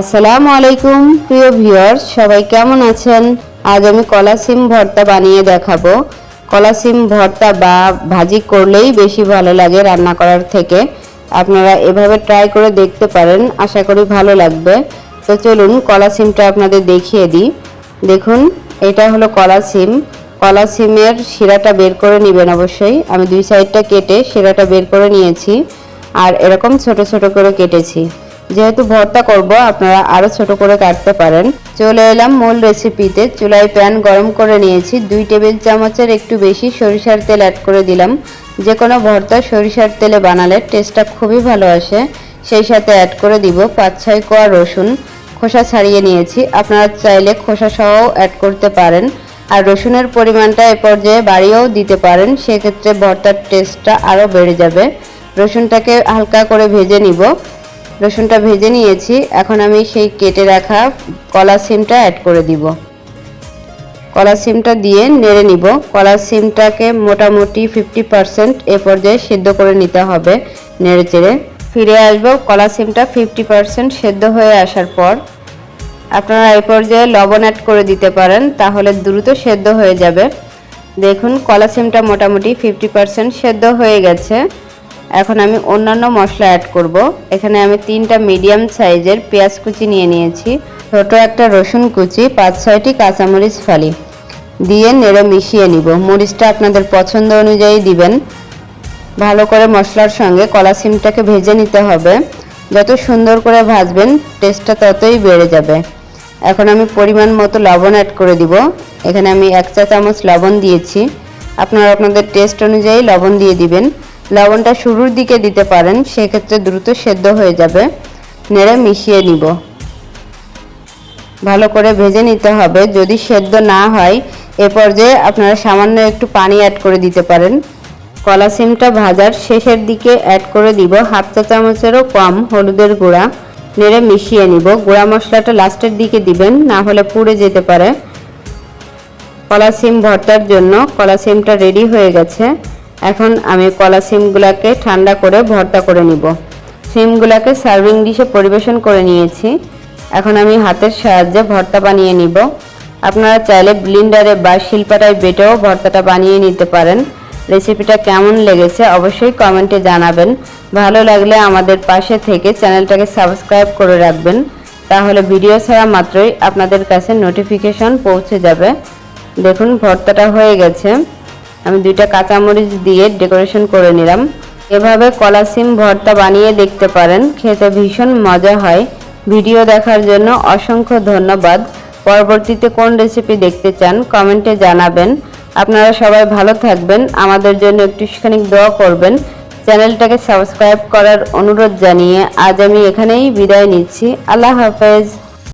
আসসালামু আলাইকুম, প্রিয় ভিউয়ার্স, সবাই কেমন আছেন? আজ আমি কলা সিম ভর্তা বানিয়ে দেখাবো। কলা সিম ভর্তা বা ভাজি করলেই বেশি ভালো লাগে রান্না করার থেকে। আপনারা এভাবে ট্রাই করে দেখতে পারেন, আশা করি ভালো লাগবে। তো চলুন, কলা সিমটা আপনাদের দেখিয়ে দিই। দেখুন, এটা হলো কলা সিম। কলা সিমের শিরাটা বের করে নেবেন অবশ্যই। আমি দুই সাইডটা কেটে শিরাটা বের করে নিয়েছি। আর এরকম ছোট ছোট করে কেটেছি। যেহেতু ভর্তা করব, আপনারা আরও ছোট করে কাটতে পারেন। চলে এলাম মূল রেসিপিতে চুলায় প্যান গরম করে নিয়েছি। দুই টেবিল চামচের একটু বেশি সরিষার তেল অ্যাড করে দিলাম। যে কোনো ভর্তা সরিষার তেলে বানালে টেস্টটা খুবই ভালো আসে। সেই সাথে অ্যাড করে দিব পাঁচ ছয় কোয়া রসুন। খোসা ছাড়িয়ে নিয়েছি। আপনারা চাইলে খোসা সহ অ্যাড করতে পারেন। আর রসুনের পরিমাণটা এ পর্যায়ে বাড়িয়েও দিতে পারেন। সেক্ষেত্রে ভর্তার টেস্টটা আরও বেড়ে যাবে। রসুনটাকে হালকা করে ভেজে নিব। রসুনটা ভেজে নিয়েছি। এখন আমি সেই কেটে রাখা কলা সিমটা অ্যাড করে দিব। কলা সিমটা দিয়ে নেড়ে নিব। কলা সিমটাকে মোটামুটি ফিফটি পারসেন্ট এ পর্যায়ে সেদ্ধ করে নিতে হবে নেড়ে চেড়ে। ফিরে আসব, কলা সিমটা ফিফটি পারসেন্ট সেদ্ধ হয়ে আসার পর। আপনারা এই পর্যায়ে লবণ অ্যাড করে দিতে পারেন, তাহলে দ্রুত সেদ্ধ হয়ে যাবে। দেখুন, কলা সিমটা মোটামুটি ফিফটি পারসেন্ট সেদ্ধ হয়ে গেছে। এখন আমি অন্যান্য মশলা অ্যাড করব। এখানে আমি তিনটা মিডিয়াম সাইজের পেঁয়াজ কুচি নিয়ে নিয়েছি, ছোট একটা রসুন কুচি, পাঁচ ছয়টি কাঁচামরিচ ফালি। দিয়ে নেড়ে মিশিয়ে নিব। মরিচটা আপনাদের পছন্দ অনুযায়ী দিবেন। ভালো করে মশলার সঙ্গে কলা সিমটাকে ভেজে নিতে হবে। যত সুন্দর করে ভাজবেন টেস্টটা ততই বেড়ে যাবে। এখন আমি পরিমাণ মতো লবণ অ্যাড করে দিব। এখানে আমি এক চা চামচ লবণ দিয়েছি। আপনারা আপনাদের টেস্ট অনুযায়ী লবণ দিয়ে দিবেন। লবণটা শুরুর দিকে দিতে পারেন, সেক্ষেত্রে দ্রুত সেদ্ধ হয়ে যাবে। নেড়ে মিশিয়ে নিব। ভালো করে ভেজে নিতে হবে। যদি সেদ্ধ না হয়, এ পর্যায়ে আপনারা সামান্য একটু পানি অ্যাড করে দিতে পারেন। কলা সিমটা ভাজার শেষের দিকে অ্যাড করে দিব হাফ চা চামচেরও কম হলুদের গুঁড়া। নেড়ে মিশিয়ে নিব। গুঁড়া মশলাটা লাস্টের দিকে দিবেন, না হলে পুড়ে যেতে পারে। কলা সিম ভর্তার জন্য কলা সিমটা রেডি হয়ে গেছে। এখন আমি কলা সিমগুলোকে ঠান্ডা করে ভর্তা করে নিব। সিমগুলোকে সার্ভিং ডিশে পরিবেশন করে নিয়েছি। এখন আমি হাতের সাহায্যে ভর্তা বানিয়ে নিব। আপনারা চাইলে ব্লিন্ডারে বা শিল্পাটায় বেটেও ভর্তাটা বানিয়ে নিতে পারেন। রেসিপিটা কেমন লেগেছে অবশ্যই কমেন্টে জানাবেন। ভালো লাগলে আমাদের পাশে থেকে চ্যানেলটাকে সাবস্ক্রাইব করে রাখবেন। তাহলে ভিডিও ছাড়া মাত্রই আপনাদের কাছে নোটিফিকেশন পৌঁছে যাবে। দেখুন, ভর্তাটা হয়ে গেছে। আমি দুইটা কাঁচামরিচ দিয়ে ডেকোরেশন করে নিলাম। এভাবে কলা সিম ভর্তা বানিয়ে দেখতে পারেন, খেতে ভীষণ মজা হয়। ভিডিও দেখার জন্য অসংখ্য ধন্যবাদ। পরবর্তীতে কোন রেসিপি দেখতে চান, কমেন্টে জানাবেন। আপনারা সবাই ভালো থাকবেন, আমাদের জন্য একটুখানি দোয়া করবেন। চ্যানেলটাকে সাবস্ক্রাইব করার অনুরোধ জানিয়ে আজ আমি এখানেই বিদায় নিচ্ছি। আল্লাহ হাফেজ।